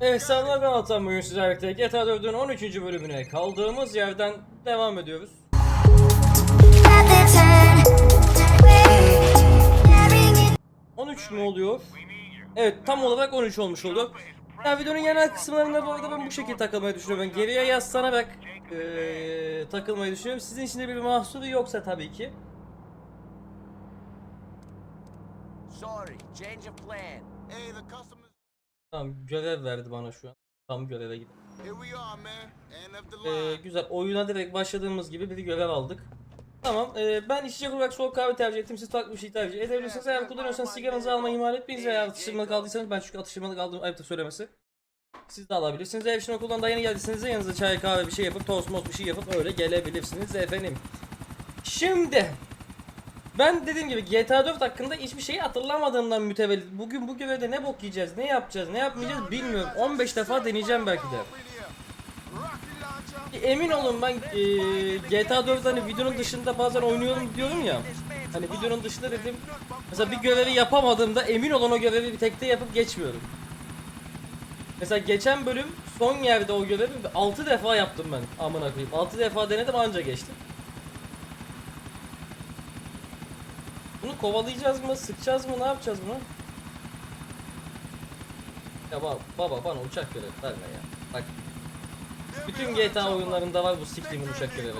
Selamlar ben Altan bugün sizlerle birlikte GTA 4'ün 13. bölümüne kaldığımız yerden devam ediyoruz. At the turn. 13 mü oluyor? Evet tam olarak 13 olmuş oldu. Ya videonun genel kısımlarında bu arada ben bu şekilde takılmayı düşünüyorum. Ben geriye yaslanarak eee takılmayı düşünüyorum. Sizin için de bir mahsuru yoksa tabii ki. Sorry, change of plan. Hey, the customers. Tamam görev verdi bana şu an. Tam göreve the Ee, güzel. Oyuna direkt başladığımız gibi bir görev aldık. Tamam. ee, ben içecek olarak soğuk kahve tercih ettim. Siz farklı bir şey tercih edebilirsiniz. Eğer kullanıyorsanız sigaranızı almayı ihmal etmeyiniz. Eğer atıştırmalık aldıysanız ben çünkü atıştırmalık aldım ayıptır söylemesi. Siz de alabilirsiniz. Eğer şimdi okuldan da yeni geldiyseniz yanınıza çay kahve bir şey yapıp tost most bir şey yapıp öyle gelebilirsiniz efendim. Şimdi ben dediğim gibi GTA 4 hakkında hiçbir şeyi hatırlamadığımdan mütevellit. Bugün bu görevde ne bok yiyeceğiz, ne yapacağız, ne yapmayacağız bilmiyorum. 15 defa deneyeceğim belki de. Emin olun ben eee, GTA 4 hani videonun dışında bazen oynuyorum diyorum ya. Hani videonun dışında dedim. Mesela bir görevi yapamadığımda emin olun o görevi bir tekte yapıp geçmiyorum. Mesela geçen bölüm son yerde o görevi 6 defa yaptım ben amına koyayım. 6 defa denedim anca geçtim. Kovalayacağız mı, sıkacağız mı, ne yapacağız bunu? Ya baba, baba bana uçak görevi verme ya. Bak bütün GTA oyunlarında var bu siktiğimin uçak görevi.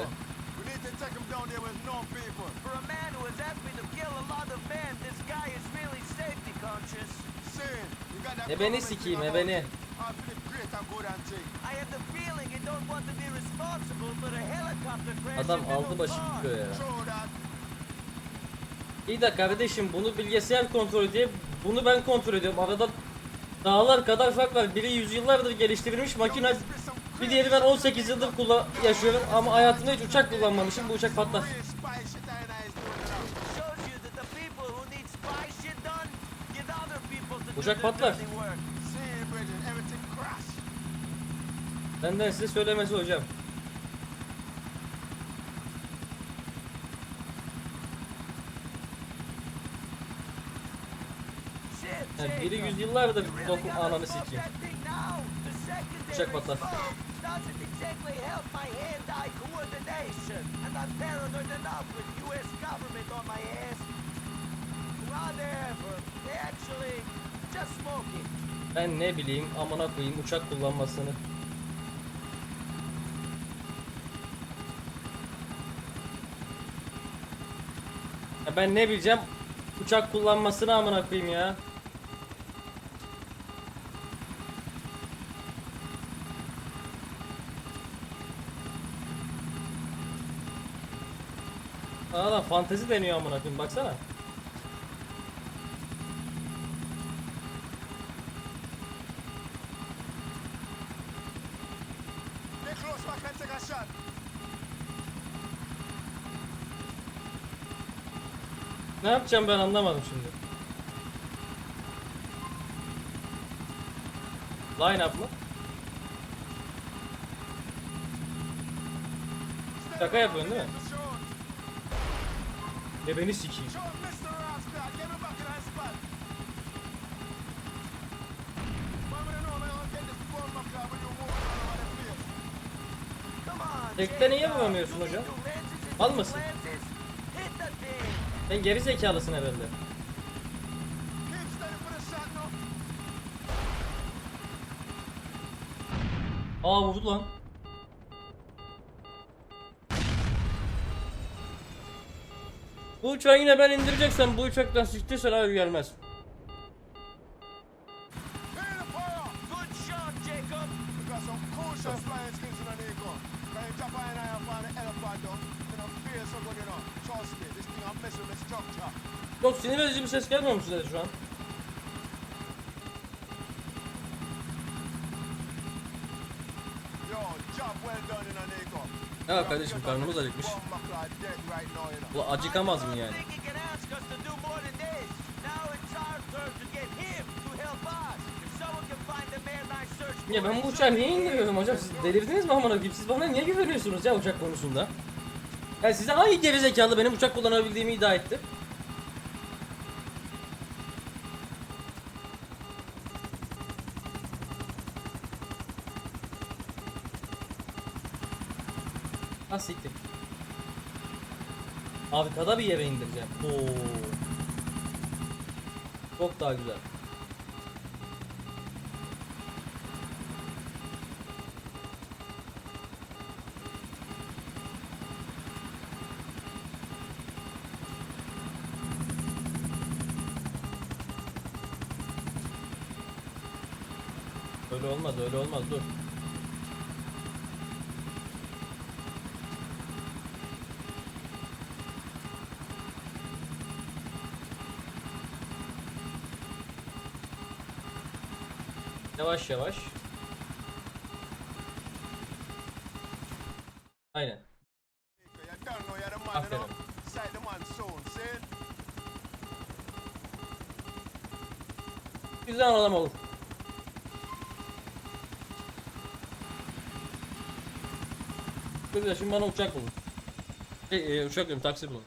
E beni thing e beni. Adam aldı başı gidiyor ya. İyi de kardeşim bunu bilgisayar kontrol ediyor. Bunu ben kontrol ediyorum. Arada dağlar kadar fark var. Biri yüzyıllardır geliştirilmiş makine. Bir diğeri ben 18 yıldır kullan yaşıyorum ama hayatımda hiç uçak kullanmamışım. Bu uçak patlar. Real spy shit I and I is doing it now. Shows you that the people who need spy shit done get other people to do Uçak the patlar. dirty work. See, Bridget, everything crash. Benden size söylemesi hocam. Shit, Yani biri Jacob. yüzyıllardır You really dokun gotta ananı stop sikeyim. that thing now. The secondary Uçak patlar. smoke doesn't exactly help my hand-eye coordination. And I'm paranoid enough with US government on my ass. Whatever. They actually just smoking. Ben ne bileyim amına koyayım uçak kullanmasını. Ya ben ne bileceğim uçak kullanmasını amına koyayım ya. Adam fantezi deniyor amına koyayım baksana. Ne yapacağım ben anlamadım şimdi. Line up mı? Şaka yapıyorsun değil mi? E beni sikeyim. Tekte niye vuramıyorsun hocam? Mal mısın? Sen geri zekalısın herhalde. Aa vurdu lan. You know. Trust me, this thing I'm messing with structure. Çok sinir edici bir ses gelmiyor mu size şu an? Ya kardeşim karnımız acıkmış. Bu acıkamaz mı yani? Ya ben bu uçağı niye indiriyorum hocam? Siz delirdiniz mi amına koyayım? Siz bana niye güveniyorsunuz ya uçak konusunda? Ya size hangi gerizekalı benim uçak kullanabildiğimi iddia etti? Ah siktir. Arkada bir yere indireceğim. Oo. Çok daha güzel. Öyle olmaz, öyle olmaz. Dur. Yavaş yavaş. Aynen. Aferin. Güzel adam olur. Güzel şimdi bana uçak bulun. Şey, e, uçak diyorum taksi bulun.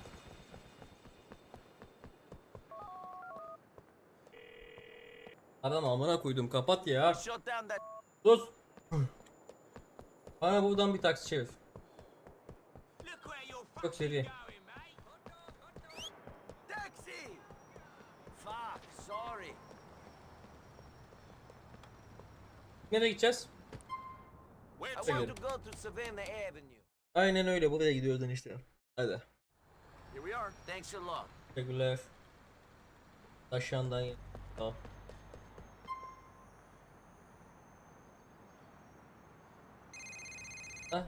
Adam amına koydum kapat ya. Sus. Bana buradan bir taksi çevir. Çok seri. Nereye gideceğiz? Aynen öyle buraya gidiyoruz işte. Hadi. Teşekkürler. Gel. Tamam. Ha?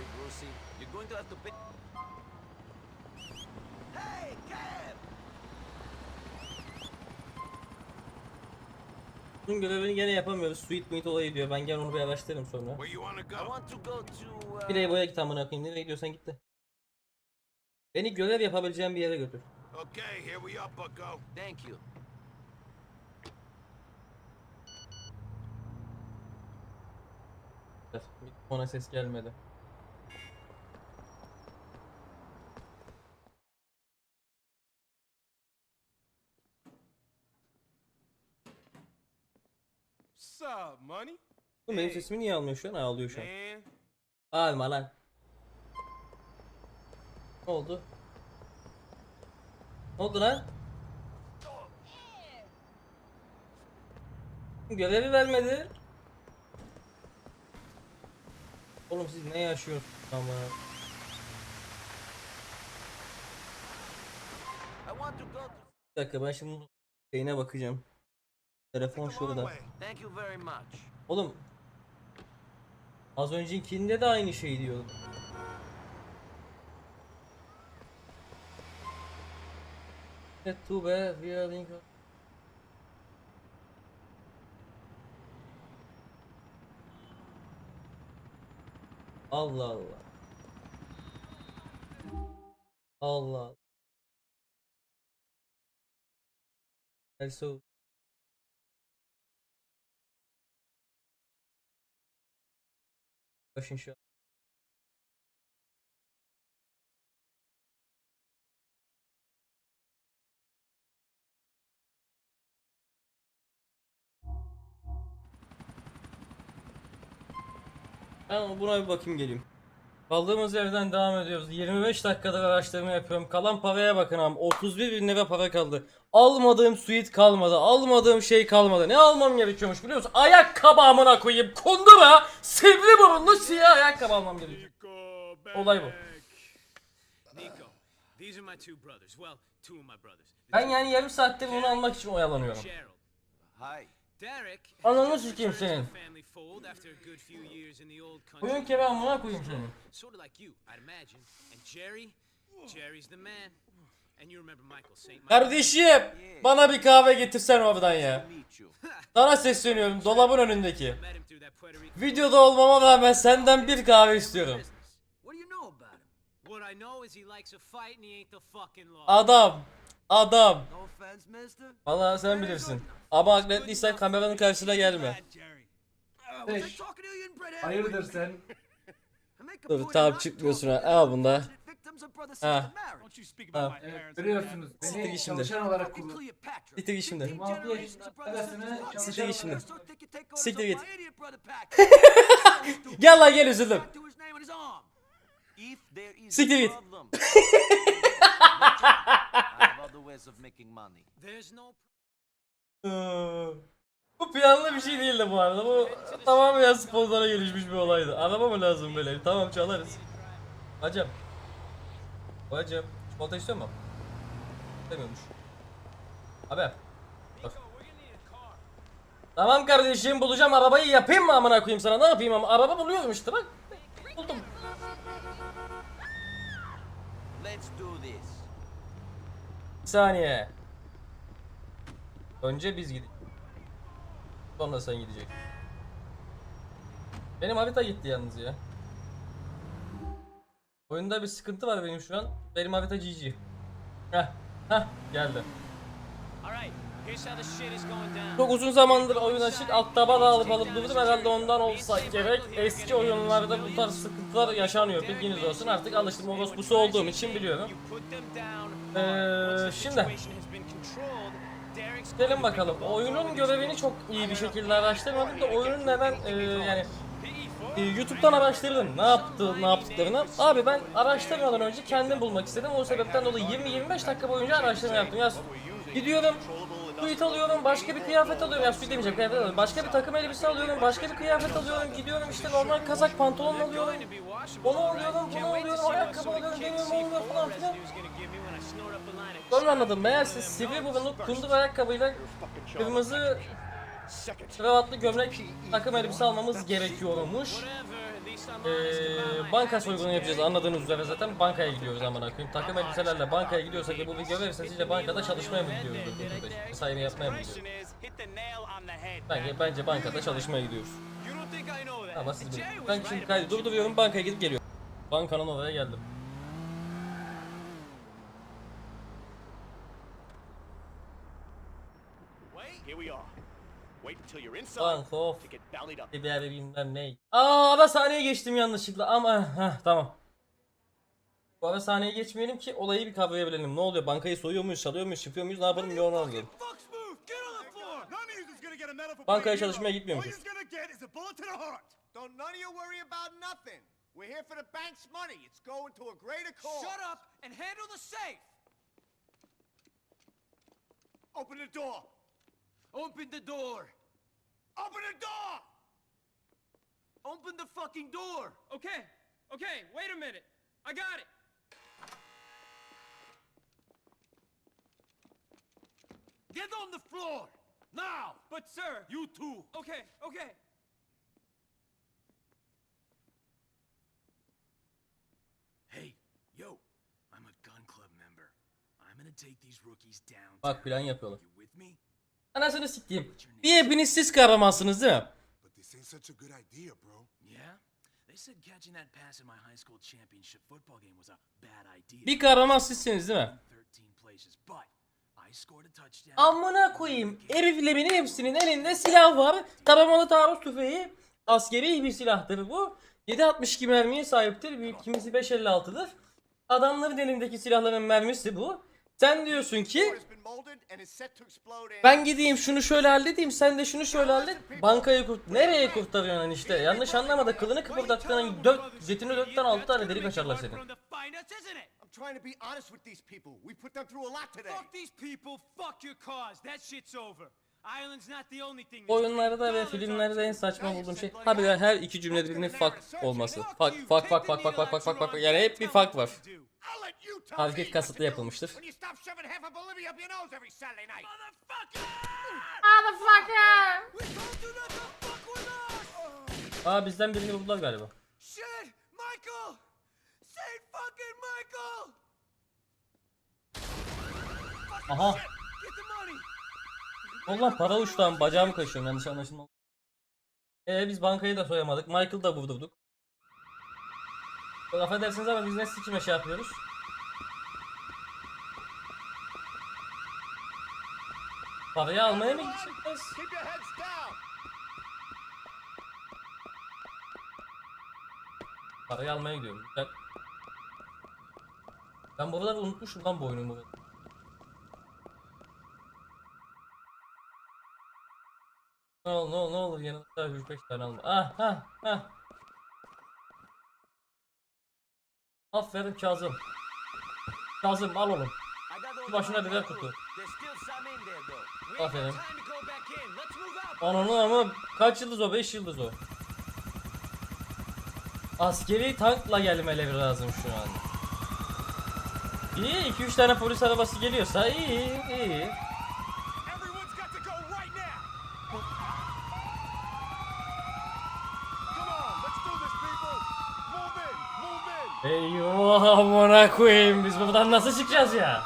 Sorry, Brucey. You're going to have to pay. Hey, cab! Bunun görevini gene yapamıyoruz. Sweet meat olayı diyor. Ben gel onu bir araştırırım sonra. Where you wanna I go? want to go to. Uh, git amına koyayım. Nereye gidiyorsan git de. Beni görev yapabileceğim bir yere götür. Okay, here we are, bucko. Thank you. Ona ses gelmedi. What's up, money? Bu benim sesimi niye almıyor şu an? Ağlıyor şu an. Man, Ağlama lan. Ne oldu? Ne oldu lan? Görevi vermedi. Oğlum siz ne yaşıyorsunuz ama? Bir dakika ben şimdi şeyine bakacağım. Telefon şurada. Oğlum Az öncekinde de aynı şey diyordu. Evet bad we are link Allah Allah. Allah. Also Şu Ben buna bir bakayım geleyim. Kaldığımız yerden devam ediyoruz. 25 dakikadır araştırma yapıyorum. Kalan paraya bakın abi. 31 bin lira para kaldı. Almadığım suite kalmadı. Almadığım şey kalmadı. Ne almam gerekiyormuş biliyor musun? Ayakkabı amına koyayım. Kundura sivri burunlu siyah ayakkabı almam gerekiyor. Olay bu. Nico, these are my two brothers. Well, two of my brothers. Ben yani yarım saattir bunu almak için oyalanıyorum. Hi. Derek. Ananı sikeyim senin. Bugün kere amına koyayım seni. Sort of like you, I'd imagine. And Jerry, Jerry's the man. And you remember Michael, St. Michael. Kardeşim bana bir kahve getirsen oradan ya. Sana sesleniyorum dolabın önündeki. Videoda olmama rağmen senden bir kahve istiyorum. Adam. Adam. Valla sen bilirsin. Ama akletliysen kameranın karşısına gelme. Hayırdır sen? Dur tamam çıkmıyorsun ha. Al bunda. Ha. Ha. Evet, görüyorsunuz. Beni şimdi. çalışan olarak kullan. Siktir şimdi. 26 git şimdi. Siktir. Gel lan gel üzüldüm. Siktir git. Siktir. Bu planlı bir şey değildi bu arada. Bu tamamen sponsor'a gelişmiş bir olaydı. Araba mı lazım böyle? Tamam çalarız. Hacım. Hacım. Çikolata istiyor mu? İstemiyormuş. Abi. Bak. Tamam kardeşim bulacağım arabayı yapayım mı amına koyayım sana ne yapayım ama araba buluyorum işte bak. Buldum. Let's do this. Bir saniye. Önce biz gidelim. Sonra sen gidecek. Benim harita gitti yalnız ya. Oyunda bir sıkıntı var benim şu an. Benim harita GG. Heh, heh geldi. Çok uzun zamandır oyun açık alt taba alıp alıp durdum herhalde ondan olsa gerek. Eski oyunlarda bu tarz sıkıntılar yaşanıyor bilginiz olsun artık alıştım orospusu olduğum için biliyorum. Ee, şimdi. Gelin bakalım. Oyunun görevini çok iyi bir şekilde araştırmadım da oyunun neden e, yani e, YouTube'dan araştırdım ne yaptı ne yaptıklarını. Abi ben araştırmadan önce kendim bulmak istedim. O sebepten dolayı 20-25 dakika boyunca araştırma yaptım. Ya gidiyorum tweet alıyorum, başka bir kıyafet alıyorum. Ya tweet demeyeceğim, kıyafet alıyorum. Başka bir takım elbise alıyorum, başka bir kıyafet alıyorum. Gidiyorum işte normal kazak pantolon alıyorum. Onu alıyorum, bunu alıyorum, ayakkabı alıyorum, demiyorum olmuyor falan filan. Sonra anladım. Meğerse sivri burunlu kundur ayakkabıyla kırmızı kravatlı gömlek takım elbise almamız gerekiyormuş. Ee, banka soygunu yapacağız anladığınız üzere zaten bankaya gidiyoruz aman koyayım. Takım elbiselerle bankaya gidiyorsak ve bu bir görevse sizce bankada çalışmaya mı gidiyoruz? Mesaimi yapmaya mı gidiyoruz? Bence, bence bankada çalışmaya gidiyoruz. Ama siz bilin. Ben şimdi kaydı durduruyorum bankaya gidip geliyorum. Bankanın oraya geldim. Here we are. Wait until you're inside Bank of to get bellied up. Biber bilmem ne. Aa ara sahneye geçtim yanlışlıkla ama heh, tamam. Bu ara sahneye geçmeyelim ki olayı bir kavrayabilelim. Ne oluyor? Bankayı soyuyor muyuz, çalıyor muyuz, çıkıyor muyuz, ne yapalım bir onu anlayalım. Fuck's move! Get on the floor! None of you is gonna get a medal for Bankaya playing çalışmaya hero. gitmiyormuşuz. All you're gonna get is a bullet to the heart. Don't none of you worry about nothing. We're here for the bank's money. It's going to a greater cause. Shut up and handle the safe! Open the door. Open the door! Open the door. Open the fucking door! Okay, okay, wait a minute. I got it. Get on the floor! Now! But sir, You too! okay, okay. Hey, yo, I'm a gun club member. I'm gonna take these rookies down. Bak plan yapıyorlar. You with me? Anasını sikeyim. Bir hepiniz siz kahramansınız değil mi? Bir kahraman sizsiniz değil mi? Amına koyayım. Heriflerin hepsinin elinde silah var. Taramalı taarruz tüfeği askeri bir silahtır bu. 7.62 mermiye sahiptir. Kimisi 5.56'dır. Adamların elindeki silahların mermisi bu. Sen diyorsun ki ben gideyim şunu şöyle halledeyim sen de şunu şöyle hallet. Bankayı kurt... Nereye kurtarıyorsun işte? Yanlış anlama kılını kıpırdattığın 4 jetini 4'ten 6 tane delik açarlar seni. From the finest, isn't it? I'm trying to be honest with these people. We put them through a lot today. Fuck these people, fuck your cause. That shit's over. Oyunlarda ve filmlerde en saçma bulduğum şey ya her iki cümlede birinin fuck olması. Fuck fuck fuck fuck fuck fuck fuck fuck fuck yani hep bir fuck var. Hareket kasıtlı yapılmıştır. Us! Aa bizden birini buldular galiba. Shit! Michael! Saint fucking Michael! Aha. Get the money! Vallahi para uçtan bacağımı kaşıyorum yanlış anlaşılma. Ee biz bankayı da soyamadık. Michael da vurdurduk. Çok affedersiniz ama biz ne sikime şey yapıyoruz? Parayı almaya mı gideceğiz? Parayı almaya gidiyorum. Ben... Ben buraları unutmuşum lan bu oyunun bu. Ne olur ne olur ne olur yanımda 3-5 tane alma. Ah ha ha. Aferin Kazım. Kazım al oğlum. Başına for kutu. Aferin. Ananı ama kaç yıldız o? 5 yıldız o. Askeri tankla gelmeleri lazım şu an. İyi 2-3 tane polis arabası geliyorsa iyi iyi. Everyone's got to go right now. Come on, let's do this, people. Move in, move in. Eyvah amına koyayım biz buradan nasıl çıkacağız ya?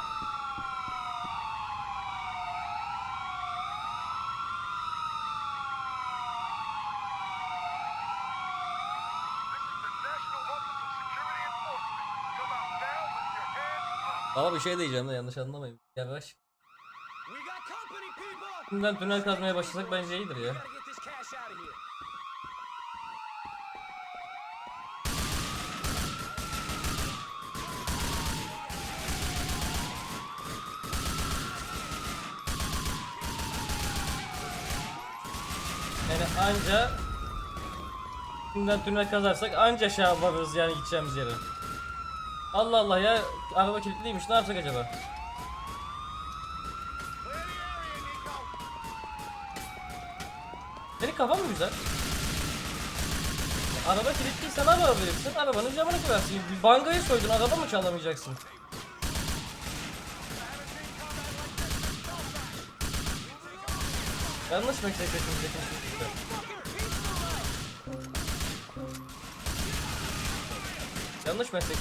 Ama bir şey diyeceğim de yanlış anlamayın. Yavaş. Şimdiden tünel kazmaya başlasak bence iyidir ya. Yani anca Şimdiden tünel kazarsak anca şey varırız yani gideceğimiz yere. Allah Allah ya araba kilitliymiş ne yapsak acaba? Senin kafan mı güzel? Araba kilitliyse ne yapabilirsin? Arabanın camını kırarsın. Bankayı soydun araba mı çalamayacaksın? Yanlış meslek kesinlikle. Yanlış meslek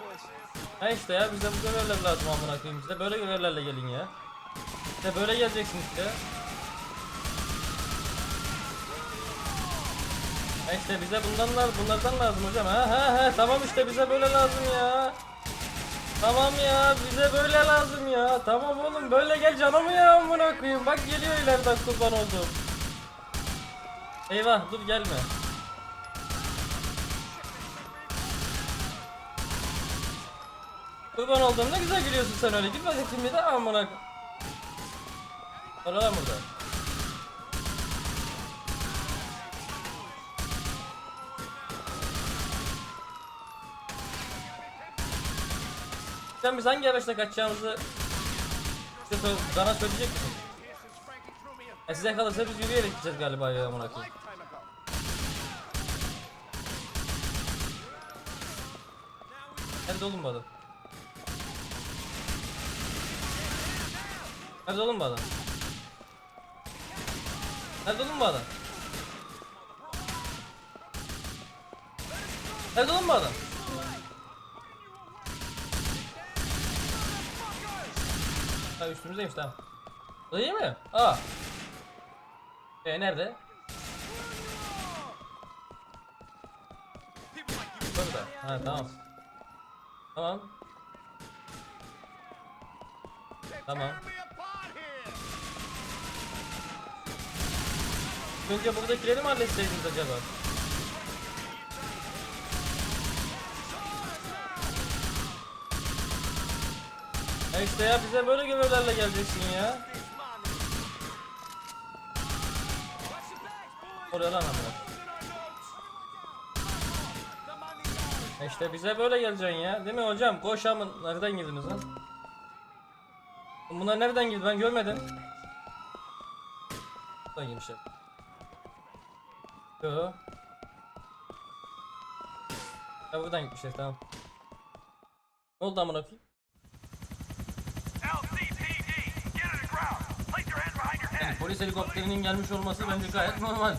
boys. Ha işte ya bize bu görevler lazım amına koyayım bize böyle görevlerle gelin ya. İşte böyle geleceksin işte. İşte bize bundan lazım, bunlardan lazım hocam. Ha ha ha tamam işte bize böyle lazım ya. Tamam ya bize böyle lazım ya. Tamam oğlum böyle gel canımı ya amına koyayım. Bak geliyor ileriden kurban oldum. Eyvah dur gelme. Kurban oldum ne güzel gülüyorsun sen öyle. Git bakayım bir de amına. Var lan burada. Sen biz hangi araçla kaçacağımızı işte bana söyleyecek misin? E size kalırsa biz yürüyerek gideceğiz galiba ya amına koyayım. Nerede oğlum bu adam? Nerede oğlum bu adam? Nerede oğlum bu adam? Nerede oğlum bu adam? Ha üstümüzdeymiş tamam. O değil mi? Aa. E nerede? Burada. Ha tamam. Tamam. Tamam. Önce buradakileri mi halletseydiniz acaba? İşte ya bize böyle görevlerle geleceksin ya. Oraya lan amına. İşte bize böyle geleceksin ya. Değil mi hocam? Koş amın. Nereden girdiniz lan? Bunlar nereden girdi? Ben görmedim. Buradan girmişler. Yo. Ya buradan gitmişler tamam. Ne oldu amına koyayım? Polis helikopterinin gelmiş olması bence gayet normal.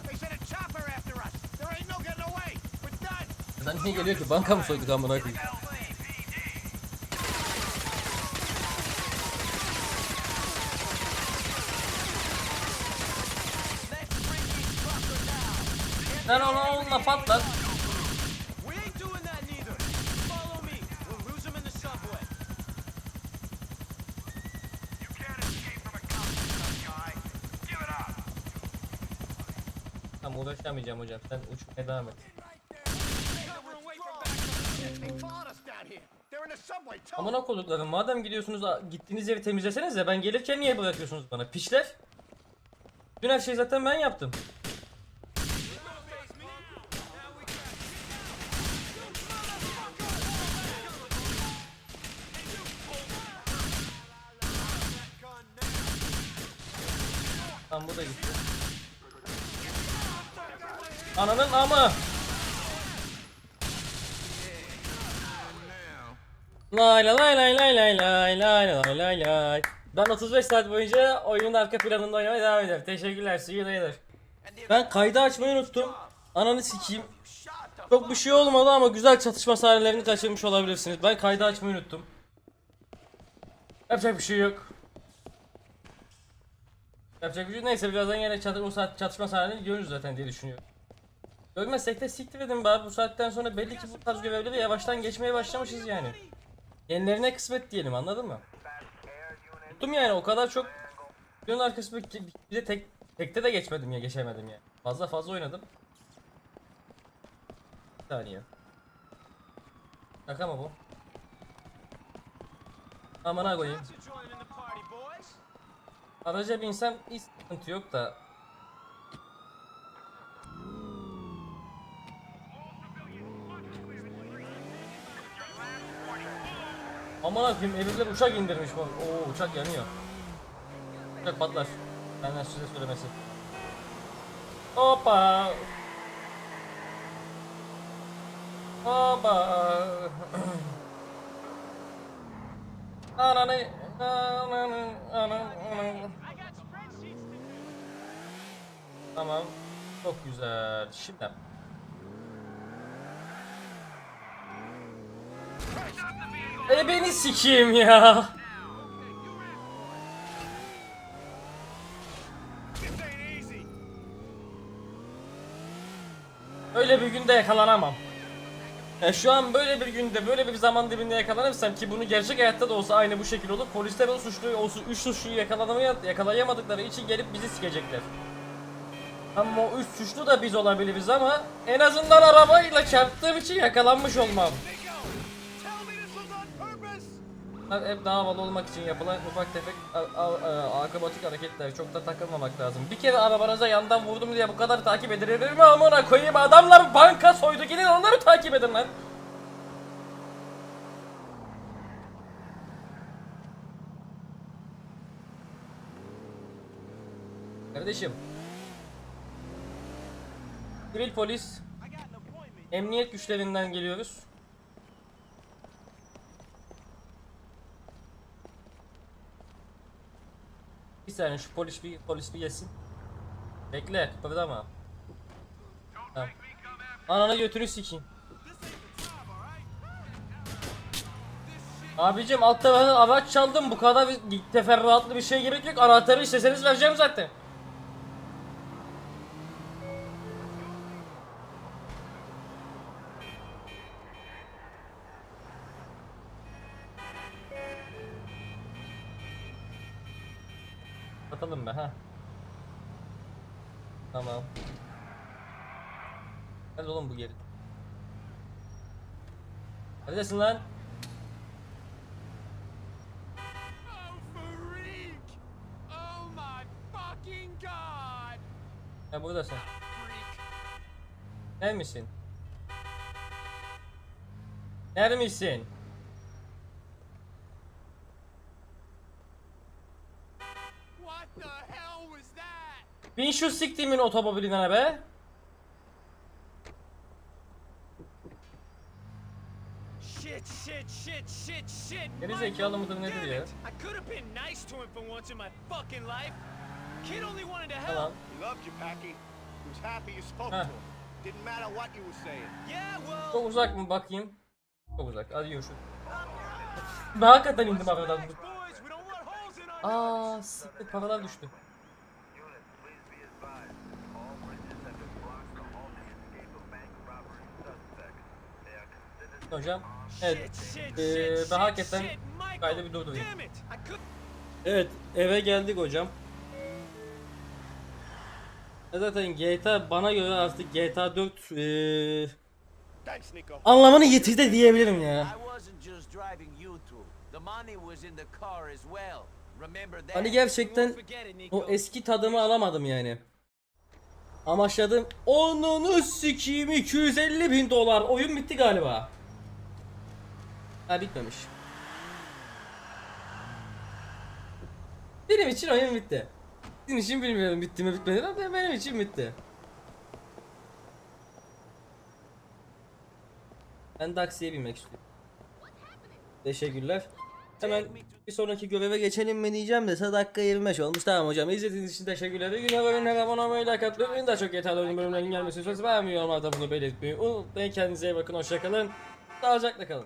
Neden niye geliyor ki? Banka mı soyduk amına koyayım? Sen onu onunla patlat. uğraşamayacağım hocam. Sen uçmaya devam et. Amına koduklarım madem gidiyorsunuz gittiğiniz yeri temizlesenize ben gelirken niye bırakıyorsunuz bana piçler? Dün her şeyi zaten ben yaptım. Tam bu da gitti. Ananın amı. Lay lay lay lay lay lay lay lay lay lay lay. Ben 35 saat boyunca oyunun arka planında oynamaya devam ederim. Teşekkürler. You later. Ben kaydı açmayı unuttum. Ananı sikeyim. Çok bir şey olmadı ama güzel çatışma sahnelerini kaçırmış olabilirsiniz. Ben kaydı açmayı unuttum. Yapacak bir şey yok. Yapacak bir şey yok. Neyse birazdan yine çatı, o saat çatışma sahnelerini görürüz zaten diye düşünüyorum. Görmezsek de siktir edin be. Bu saatten sonra belli ki bu tarz görevleri yavaştan geçmeye başlamışız yani. Yenilerine kısmet diyelim anladın mı? Tuttum yani o kadar çok videonun arkası bir, de tek tekte de geçmedim ya geçemedim ya. Fazla fazla oynadım. Bir saniye. Şaka mı bu? Aman ha koyayım. Araca binsem hiç sıkıntı yok da. Aman akıyım evliler uçak indirmiş bak. Oo uçak yanıyor. Uçak patlar. Benden size söylemesi. Hoppa. Hoppa. Ananı ananı ananı do. Tamam. Çok güzel. Şimdi. E beni sikeyim ya. Öyle bir günde yakalanamam. Ya şu an böyle bir günde böyle bir zaman diliminde yakalanırsam ki bunu gerçek hayatta da olsa aynı bu şekil olur. Polisler o suçluyu, o su- üç suçluyu yakalayamadıkları için gelip bizi sikecekler. Ama o üç suçlu da biz olabiliriz ama en azından arabayla çarptığım için yakalanmış olmam. Tell me this was on purpose. Bunlar hep daha havalı olmak için yapılan ufak tefek a- akrobatik hareketler. Çok da takılmamak lazım. Bir kere arabanıza yandan vurdum diye bu kadar takip edilir mi amına koyayım? Adamlar banka soydu. Gidin onları takip edin lan. Kardeşim. Sivil polis, emniyet güçlerinden geliyoruz. Saniye şu polis bir polis bir gelsin. Bekle, kıpırdama. Tamam. Ananı götünü sikeyim. Abicim altta ben araç çaldım bu kadar teferruatlı bir şey gerek yok anahtarı isteseniz vereceğim zaten. Atalım be ha. Tamam. Nerede oğlum bu geri? Neredesin lan? Ya buradasın. Neredesin? Neredesin? Bin şu siktiğimin otomobiline be. Shit, shit, shit, shit, shit. Geri zekalı mıdır nedir ya? I could have been nice to him for once in my fucking life. Kid only wanted to help. He loved you, Packy. He was happy you spoke to him. Didn't matter what you were saying. Yeah, well. Çok uzak mı bakayım? Çok uzak. Hadi görüşürüz. Ben hakikaten indim aradan. Aa siktir paralar düştü. hocam. Evet. Ee, ben hakikaten kayda bir durdurayım. Evet eve geldik hocam. E, zaten GTA bana göre artık GTA 4 ee, anlamını yitirdi diyebilirim ya. Hani gerçekten o eski tadımı alamadım yani. Amaçladım. Onunu sikiyim 250 bin dolar. Oyun bitti galiba. Ha bitmemiş. Benim için oyun bitti. Sizin için bilmiyorum bitti mi bitmedi mi benim için bitti. Ben Daxi'ye binmek istiyorum. Teşekkürler. Hemen bir sonraki göreve geçelim mi diyeceğim de dakika 25 olmuş. Tamam hocam izlediğiniz için teşekkürler. Güne bölümüne abone olmayı, like atmayı, daha çok yeterli oyun bölümlerinin gelmesi istiyorsanız beğenmeyi, yorumlarda bunu belirtmeyi unutmayın. Kendinize iyi bakın, hoşçakalın. Sağlıcakla kalın.